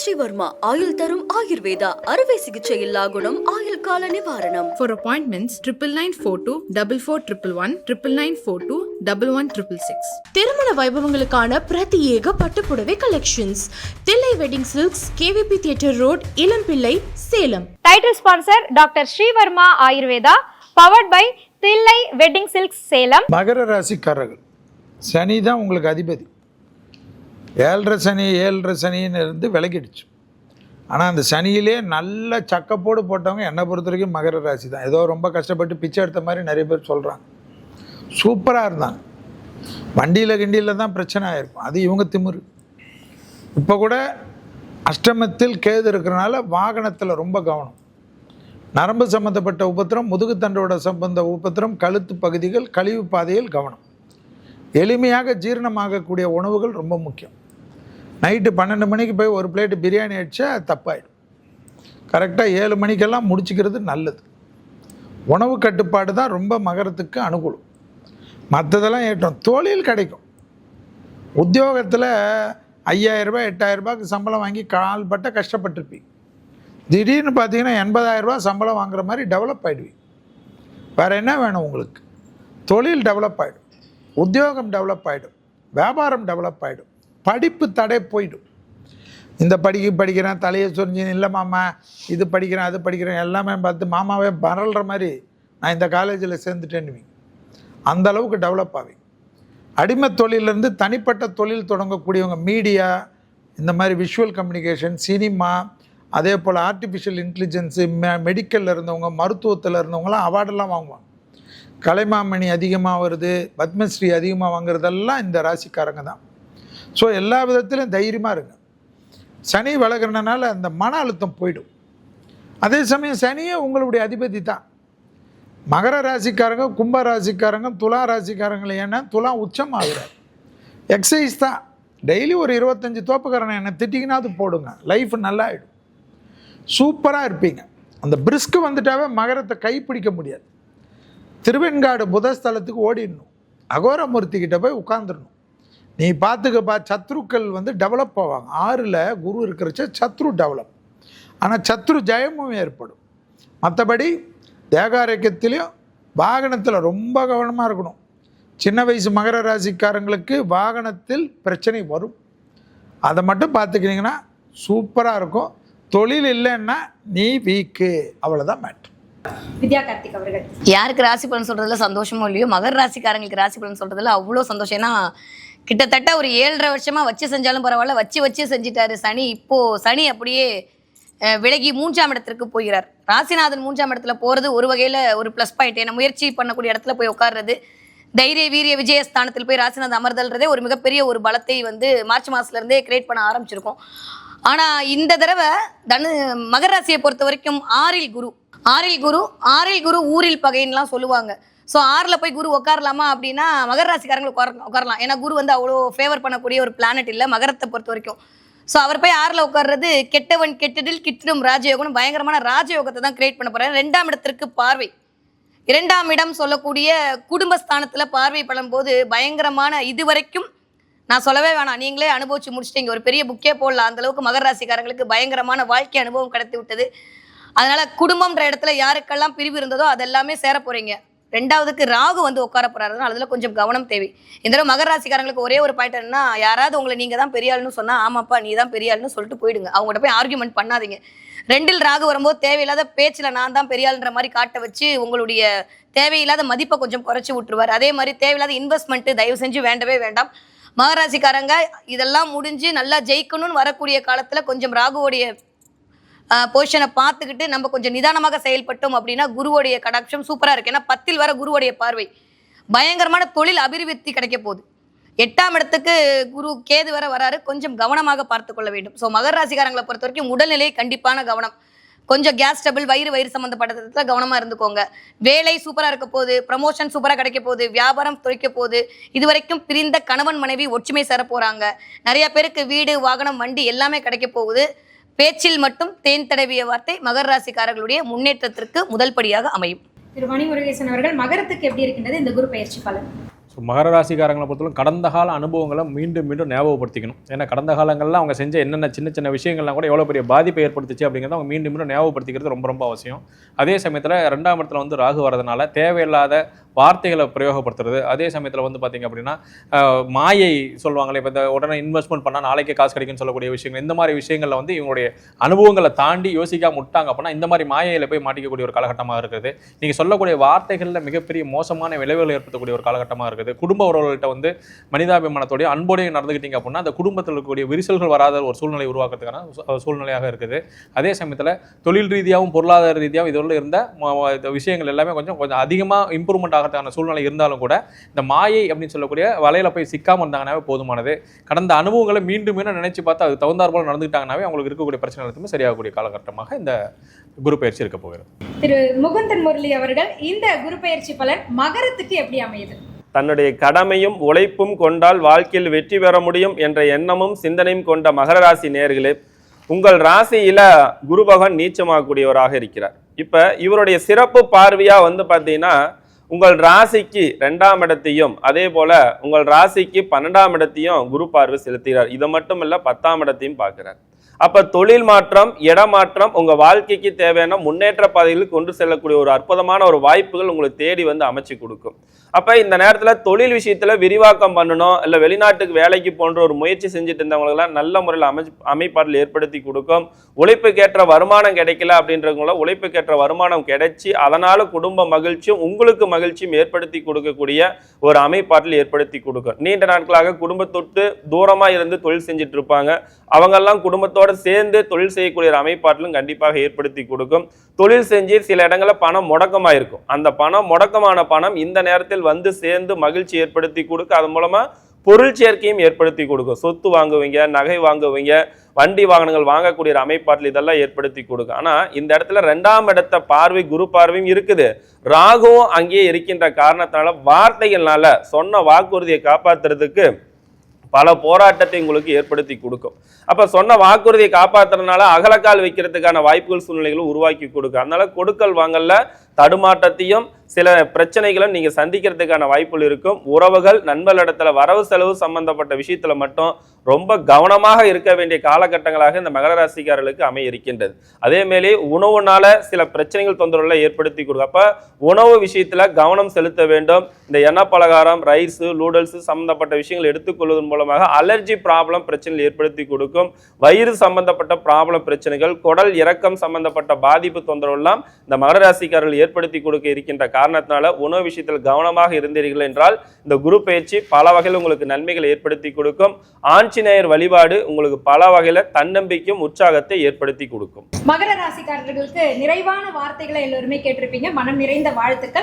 ஸ்ரீவர்மா ஆயுள் தரும் ஆயுர்வேதா அறுவை சிகிச்சை இல்லா குணம் ஆயுள் கால நிவாரணம். For appointments, triple nine four two double four triple one triple nine four two double one triple six. திருமண வைபவங்களுக்கான பிரத்யேக பட்டுப்புடவை collections Thillai wedding silks KVP theatre road Ilampillai Salem. Title sponsor doctor Sri Varma Ayurveda powered by Thillai wedding silks Salem. மகர ராசிக்காரர்கள். சனி தான் உங்களுக்கு அதிபதி. ஏழரை சனி ஏழரை சனின்னு இருந்து விலகிடுச்சு. ஆனால் அந்த சனியிலே நல்ல சக்கப்போடு போட்டவங்க என்னை பொறுத்த வரைக்கும் மகர ராசி தான். ஏதோ ரொம்ப கஷ்டப்பட்டு பிச்சை எடுத்த மாதிரி நிறைய பேர் சொல்கிறாங்க சூப்பராக இருந்தாங்க. வண்டியில் கிண்டியில் தான் பிரச்சனை ஆகிருக்கும் அது இவங்க திமிரு. இப்போ கூட அஷ்டமத்தில் கேது இருக்கிறனால வாகனத்தில் ரொம்ப கவனம். நரம்பு சம்பந்தப்பட்ட உபத்திரம் முதுகுத்தண்டோட சம்பந்த உபத்திரம் கழுத்து பகுதிகள் கழிவு பாதையில் கவனம். எளிமையாக ஜீரணமாகக்கூடிய உணவுகள் ரொம்ப முக்கியம். நைட்டு பன்னெண்டு மணிக்கு போய் ஒரு பிளேட்டு பிரியாணி அடித்தா தப்பாயிடும். கரெக்டாக ஏழு மணிக்கெல்லாம் முடிச்சுக்கிறது நல்லது. உணவு கட்டுப்பாடு தான் ரொம்ப மகரத்துக்கு அனுகூலம். மற்றதெல்லாம் ஏற்றம். தொழில் கிடைக்கும். உத்தியோகத்தில் ஐயாயிரரூபா எட்டாயிரரூபாய்க்கு சம்பளம் வாங்கி கால்பட்ட கஷ்டப்பட்டிருப்பீங்க. திடீர்னு பார்த்தீங்கன்னா எண்பதாயிரரூபா சம்பளம் வாங்குற மாதிரி டெவலப் ஆகிடுவீங்க வேறு என்ன வேணும் உங்களுக்கு? தொழில் டெவலப் ஆகிடும் உத்தியோகம் டெவலப் ஆகிடும் வியாபாரம் டெவலப் ஆகிடும் படிப்பு தடை போயிடும். இந்த படிக்க படிக்கிறேன் தலையை சொரிஞ்சு இல்லை மாமா இது படிக்கிறேன் அது படிக்கிறேன் எல்லாமே பார்த்து மாமாவே பரல்ற மாதிரி நான் இந்த காலேஜில் சேர்ந்துட்டேன்னு அந்த அளவுக்கு டெவலப் ஆவீங்க. அடிமை தொழிலேருந்து தனிப்பட்ட தொழில் தொடங்கக்கூடியவங்க மீடியா இந்த மாதிரி விஷுவல் கம்யூனிகேஷன் சினிமா அதே போல் ஆர்டிஃபிஷியல் இன்டெலிஜென்ஸு மெ மெடிக்கலில் இருந்தவங்க மருத்துவத்தில் இருந்தவங்களாம் அவார்டெல்லாம் வாங்குவாங்க. கலைமாமணி அதிகமாக வருது பத்மஸ்ரீ அதிகமாக வாங்குறதெல்லாம் இந்த ராசிக்காரங்க தான். ஸோ எல்லா விதத்திலும் தைரியமாக இருங்க. சனி வளர்கிறனால அந்த மன அழுத்தம் போயிடும். அதே சமயம் சனியே உங்களுடைய அதிபதி தான். மகர ராசிக்காரங்க கும்ப ராசிக்காரங்க துலா ராசிக்காரங்களை ஏன்னா துலா உச்சம் ஆகுறார். எக்ஸசைஸ் தான். டெய்லி ஒரு இருபத்தஞ்சி தோப்புக்காரனை என்ன திட்டிங்கன்னா அது போடுங்க. லைஃப் நல்லா ஆகிடும் சூப்பராக இருப்பீங்க. அந்த பிரிஸ்க்கு வந்துட்டாவே மகரத்தை கைப்பிடிக்க முடியாது. திருவெண்காடு புதஸ்தலத்துக்கு ஓடிடணும். அகோரமூர்த்தி கிட்ட போய் உட்காந்துடணும் நீ பார்த்துக்கப்பா சத்ருக்கள் வந்து டெவலப் ஆவாங்க. ஆறில் குரு இருக்கிறச்ச சத்ரு டெவலப் ஆனால் சத்ரு ஜெயமும் ஏற்படும். மற்றபடி தேகாரோக்கியத்திலையும் வாகனத்தில் ரொம்ப கவனமாக இருக்கணும். சின்ன வயசு மகர ராசிக்காரங்களுக்கு வாகனத்தில் பிரச்சனை வரும். அதை மட்டும் பார்த்துக்கிட்டிங்கன்னா சூப்பராக இருக்கும். தொழில் இல்லைன்னா நீ வீக்கு அவ்வளோதான் மேட்ரு வித்யா கார்த்திக் அவர்கள். யாருக்கு ராசி பலன் சொல்றதுல சந்தோஷமோ இல்லையோ மகர ராசிக்காரங்களுக்கு ராசி பலன் சொல்றதுல அவ்வளோ சந்தோஷம். ஏன்னா கிட்டத்தட்ட ஒரு ஏழரை வருஷமாக வச்சு செஞ்சாலும் பரவாயில்ல வச்சு வச்சு செஞ்சிட்டாரு சனி. இப்போது சனி அப்படியே விலகி மூன்றாம் இடத்திற்கு போகிறார். ராசிநாதன் மூன்றாம் இடத்துல போகிறது ஒரு வகையில் ஒரு ப்ளஸ் பாயிண்ட் ஏன்னா முயற்சி பண்ணக்கூடிய இடத்துல போய் உட்கார்றது தைரிய வீரிய விஜயஸ்தானத்தில் போய் ராசிநாதன் அமர்தல்ன்றதே ஒரு மிகப்பெரிய ஒரு பலத்தை வந்து மார்ச் மாதத்துலேருந்தே கிரியேட் பண்ண ஆரம்பிச்சிருக்கோம். ஆனால் இந்த தடவை தனு மகர ராசியை பொறுத்த வரைக்கும் ஆறில் குரு. ஆறில் குரு ஆறில் குரு ஊரில் பகைன்னுலாம் சொல்லுவாங்க. ஸோ ஆறில் போய் குரு உட்காரலாமா அப்படின்னா மகர ராசிக்காரங்களுக்கு உட்கார உட்காரலாம் ஏன்னா குரு வந்து அவ்வளோ ஃபேவர் பண்ணக்கூடிய ஒரு பிளானட் இல்லை மகரத்தை பொறுத்த வரைக்கும். ஸோ அவர் போய் ஆறில் உட்கார்றது கெட்டவன் கெட்டதில் கிட்டிடும் ராஜயோகம்னு பயங்கரமான ராஜயோகத்தை தான் கிரியேட் பண்ண போறாரு. ரெண்டாம் இடத்திற்கு பார்வை. இரண்டாம் இடம் சொல்லக்கூடிய குடும்பஸ்தானத்தில் பார்வை படும்போது பயங்கரமான இதுவரைக்கும் நான் சொல்லவே வேணாம். நீங்களே அனுபவிச்சு முடிச்சிட்டீங்க ஒரு பெரிய புக்கே போடலாம். அந்த அளவுக்கு மகர ராசிக்காரங்களுக்கு பயங்கரமான வாழ்க்கை அனுபவம் கிடைத்து விட்டது அதனால குடும்பம்ன்ற இடத்துல யாருக்கெல்லாம் பிரிவு இருந்ததோ அதெல்லாமே சேர போறீங்க. ரெண்டாவதுக்கு ராகு வந்து உட்கார போறாருன்னா அதுல கொஞ்சம் கவனம் தேவை. இந்த தடவை மகர ராசிக்காரங்களுக்கு ஒரே ஒரு பாயிண்ட் என்னன்னா யாராவது உங்களை நீங்க தான் பெரியாள்னு சொன்னால் சொன்னா ஆமாப்பா நீ தான் பெரியாள்னு சொல்லிட்டு போயிடுங்க. அவங்ககிட்ட போய் ஆர்குமெண்ட் பண்ணாதீங்க. ரெண்டில் ராகு வரும்போது தேவையில்லாத பேச்சில் நான் தான் பெரியாள்ன்ற மாதிரி காட்ட வச்சு உங்களுடைய தேவையில்லாத மதிப்பை கொஞ்சம் குறைச்சி விட்டுருவார். அதே மாதிரி தேவையில்லாத இன்வெஸ்ட்மெண்ட் தயவு செஞ்சு வேண்டவே வேண்டாம். மகராசிக்காரங்க இதெல்லாம் முடிஞ்சு நல்லா ஜெயிக்கணும்னு வரக்கூடிய காலத்துல கொஞ்சம் ராகுவோடைய பொசிஷனை பார்த்துக்கிட்டு நம்ம கொஞ்சம் நிதானமாக செயல்பட்டோம் அப்படின்னா குருவோடைய கடாட்சம் சூப்பராக இருக்கு. ஏன்னா பத்தில் வர குருவோடைய பார்வை பயங்கரமான தொழில் அபிவிருத்தி கிடைக்க போகுது. எட்டாம் இடத்துக்கு குரு கேது வர வராரு. கொஞ்சம் கவனமாக பார்த்து கொள்ள வேண்டும். ஸோ மகர ராசிக்காரங்களை பொறுத்த வரைக்கும் உடல்நிலை கண்டிப்பான கவனம். கொஞ்சம் கேஸ் டபுள் வயிறு வயிறு சம்மந்தப்பட்டதுல கவனமாக இருந்துக்கோங்க. வேலை சூப்பராக இருக்க போகுது. ப்ரமோஷன் சூப்பராக கிடைக்க போகுது. வியாபாரம் துறைக்க போகுது. இது வரைக்கும் பிரிந்த கணவன் மனைவி ஒற்றுமை சேர போகிறாங்க நிறைய பேருக்கு வீடு வாகனம் வண்டி எல்லாமே கிடைக்க போகுது. பேச்சில் மட்டும் தேன் தடவிய வார்த்தை மகர ராசிக்காரர்களுடைய முன்னேற்றத்திற்கு முதல் படியாக அமையும். திரு மணி முருகேசன் அவர்கள் மகரத்துக்கு எப்படி இருக்கின்றது? இந்த குரு பயிற்சி பலன். ஸோ மகர ராசிக்காரங்களை பொறுத்தவரை கடந்த கால அனுபவங்களை மீண்டும் மீண்டும் ஞாபகப்படுத்திக்கணும். ஏன்னா கடந்த காலங்களில் அவங்க செஞ்ச என்னென்ன சின்ன சின்ன விஷயங்கள்லாம் கூட எவ்வளோ பெரிய பாதிப்பை ஏற்படுத்துச்சு அப்படிங்கிறத அவங்க மீண்டும் மீண்டும் ஞாபகப்படுத்திக்கிறது ரொம்ப ரொம்ப அவசியம். அதே சமயத்தில் ரெண்டாம் இடத்துல வந்து ராகு வரதுனால தேவையில்லாத வார்த்தைகளை பிரயோகப்படுத்துறது. அதே சமயத்தில் வந்து பார்த்தீங்க அப்படின்னா மாயை சொல்லுவாங்களே இப்போ இந்த உடனே இன்வெஸ்ட்மெண்ட் பண்ணால் நாளைக்கே காசு கிடைக்கும்னு சொல்லக்கூடிய விஷயங்கள் இந்த மாதிரி விஷயங்களில் வந்து இவங்களுடைய அனுபவங்களை தாண்டி யோசிக்காம விட்டாங்க அப்படின்னா இந்த மாதிரி மாயையில் போய் மாட்டிக்கக்கூடிய ஒரு காலகட்டமாக இருக்குது. நீங்கள் சொல்லக்கூடிய வார்த்தைகளில் மிகப்பெரிய மோசமான விளைவுகளை ஏற்படுத்தக்கூடிய ஒரு காலகட்டமாக இருக்குது. குடும்ப உறவுகள்கிட்ட வந்து மனிதாபிமானத்தோடய அன்போடையும் நடந்துக்கிட்டீங்க அப்படின்னா அந்த குடும்பத்தில் இருக்கக்கூடிய விரிசல்கள் வராத ஒரு சூழ்நிலை உருவாக்குறதுக்கான சூழ்நிலையாக இருக்குது. அதே சமயத்தில் தொழில் ரீதியாகவும் பொருளாதார ரீதியாகவும் இதோட இருந்த ம- விஷயங்கள் எல்லாமே கொஞ்சம் கொஞ்சம் அதிகமாக இம்ப்ரூவ்மெண்ட் ஆகிறதுக்கான சூழ்நிலை இருந்தாலும் கூட இந்த மாயை அப்படின்னு சொல்லக்கூடிய வலையில போய் சிக்காமல் இருந்தாங்கனாவே போதுமானது. கடந்த அனுபவங்களை மீண்டும் மீண்டும் நினைச்சு பார்த்து அது தகுந்தார் போல நடந்துக்கிட்டாங்கனாவே அவங்களுக்கு இருக்கக்கூடிய பிரச்சனை எல்லாத்தையுமே சரியாகக்கூடிய காலகட்டமாக இந்த குரு பயிற்சி இருக்க போகிறது. திரு முகுந்தன் முரளி அவர்கள் இந்த குரு பயிற்சி பலன் மகரத்துக்கு எப்படி அமையுது? தன்னுடைய கடமையும் உழைப்பும் கொண்டால் வாழ்க்கையில் வெற்றி பெற முடியும் என்ற எண்ணமும் சிந்தனையும் கொண்ட மகர ராசி நேர்களே உங்கள் ராசியில குரு பகவான் நீச்சமாகக்கூடியவராக இருக்கிறார். இப்ப இவருடைய சிறப்பு பார்வையா வந்து பார்த்தீங்கன்னா உங்கள் ராசிக்கு ரெண்டாம் இடத்தையும் அதே போல உங்கள் ராசிக்கு பன்னெண்டாம் இடத்தையும் குரு பார்வை செலுத்துகிறார். இது மட்டும் இல்லை பத்தாம் இடத்தையும் பார்க்கிறார். அப்போ தொழில் மாற்றம் இடமாற்றம் உங்கள் வாழ்க்கைக்கு தேவையான முன்னேற்ற பாதைகளுக்கு கொண்டு செல்லக்கூடிய ஒரு அற்புதமான ஒரு வாய்ப்புகள் உங்களுக்கு தேடி வந்து அமைச்சு கொடுக்கும். அப்போ இந்த நேரத்தில் தொழில் விஷயத்தில் விரிவாக்கம் பண்ணணும் இல்லை வெளிநாட்டுக்கு வேலைக்கு போன்ற ஒரு முயற்சி செஞ்சுட்டு இருந்தவங்களுக்கெல்லாம் நல்ல முறையில் அமை அமைப்பாடல் ஏற்படுத்தி கொடுக்கும். உழைப்புக்கேற்ற வருமானம் கிடைக்கல அப்படின்றவங்கள உழைப்புக்கேற்ற வருமானம் கிடைச்சி அதனால் குடும்ப மகிழ்ச்சியும் உங்களுக்கு மகிழ்ச்சியும் ஏற்படுத்தி கொடுக்கக்கூடிய ஒரு அமைப்பாட்டில் ஏற்படுத்தி கொடுக்கும். நீண்ட நாட்களாக குடும்பத்தொட்டு தூரமாக இருந்து தொழில் செஞ்சுட்டு இருப்பாங்க. அவங்கெல்லாம் குடும்பத்தோட சேர்ந்து தொழில் செய்யக்கூடிய ஒரு அமைப்பாட்டிலும் கண்டிப்பாக ஏற்படுத்தி கொடுக்கும். தொழில் செஞ்சு சில இடங்களில் பணம் முடக்கமாயிருக்கும். அந்த பணம் முடக்கமான பணம் இந்த நேரத்தில் வந்து சேர்ந்து மகிழ்ச்சி ஏற்படுத்தி கொடுக்க அது மூலமா பொருள் சேர்க்கையும் ஏற்படுத்தி கொடுக்கும். சொத்து வாங்குவீங்க நகை வாங்குவீங்க வண்டி வாகனங்கள் வாங்கக்கூடிய ஒரு இதெல்லாம் ஏற்படுத்தி கொடுக்கும். ஆனால் இந்த இடத்துல ரெண்டாம் இடத்த பார்வை குரு பார்வையும் இருக்குது. ராகுவும் அங்கேயே இருக்கின்ற காரணத்தினால வார்த்தைகள்னால சொன்ன வாக்குறுதியை காப்பாற்றுறதுக்கு பல போராட்டத்தை உங்களுக்கு ஏற்படுத்தி கொடுக்கும். அப்போ சொன்ன வாக்குறுதியை காப்பாற்றுறதுனால அகலக்கால் வைக்கிறதுக்கான வாய்ப்புகள் சூழ்நிலைகளும் உருவாக்கி கொடுக்கும். அதனால கொடுக்கல் வாங்கல்ல தடுமாற்றத்தையும் சில பிரச்சனைகளும் நீங்கள் சந்திக்கிறதுக்கான வாய்ப்புகள் இருக்கும். உறவுகள் நண்பர்களிடத்துல வரவு செலவு சம்பந்தப்பட்ட விஷயத்தில் மட்டும் ரொம்ப கவனமாக இருக்க வேண்டிய காலகட்டங்களாக இந்த மகர ராசிக்காரர்களுக்கு அமைய இருக்கின்றது அதே உணவுனால சில பிரச்சனைகள் தொந்தரவுகளை ஏற்படுத்தி கொடுக்கும். உணவு விஷயத்தில் கவனம் செலுத்த வேண்டும். இந்த எண்ணெய் பலகாரம் ரைஸு நூடுல்ஸு சம்பந்தப்பட்ட விஷயங்கள் எடுத்துக்கொள்வதன் மூலமாக அலர்ஜி ப்ராப்ளம் பிரச்சனைகள் ஏற்படுத்தி கொடுக்கும். வயிறு சம்பந்தப்பட்ட ப்ராப்ளம் பிரச்சனைகள் குடல் இறக்கம் சம்பந்தப்பட்ட பாதிப்பு தொந்தரவு எல்லாம் இந்த மகர ராசிக்காரர்கள் ஏற்படுத்தி கொடுக்க இருக்கின்ற காரணத்தினால உணவு விஷயத்தில் கவனமாக இருந்தீர்கள் என்றால் இந்த குரு பயிற்சி பல வகையில் உங்களுக்கு நன்மைகளை ஏற்படுத்தி கொடுக்கும். ஆஞ்சநேயர் வழிபாடு உங்களுக்கு பல வகையில தன்னம்பிக்கையும் உற்சாகத்தை ஏற்படுத்தி கொடுக்கும். மகர ராசிக்காரர்களுக்கு நிறைவான வார்த்தைகளை எல்லோருமே கேட்டிருப்பீங்க. மனம் நிறைந்த வாழ்த்துக்கள்.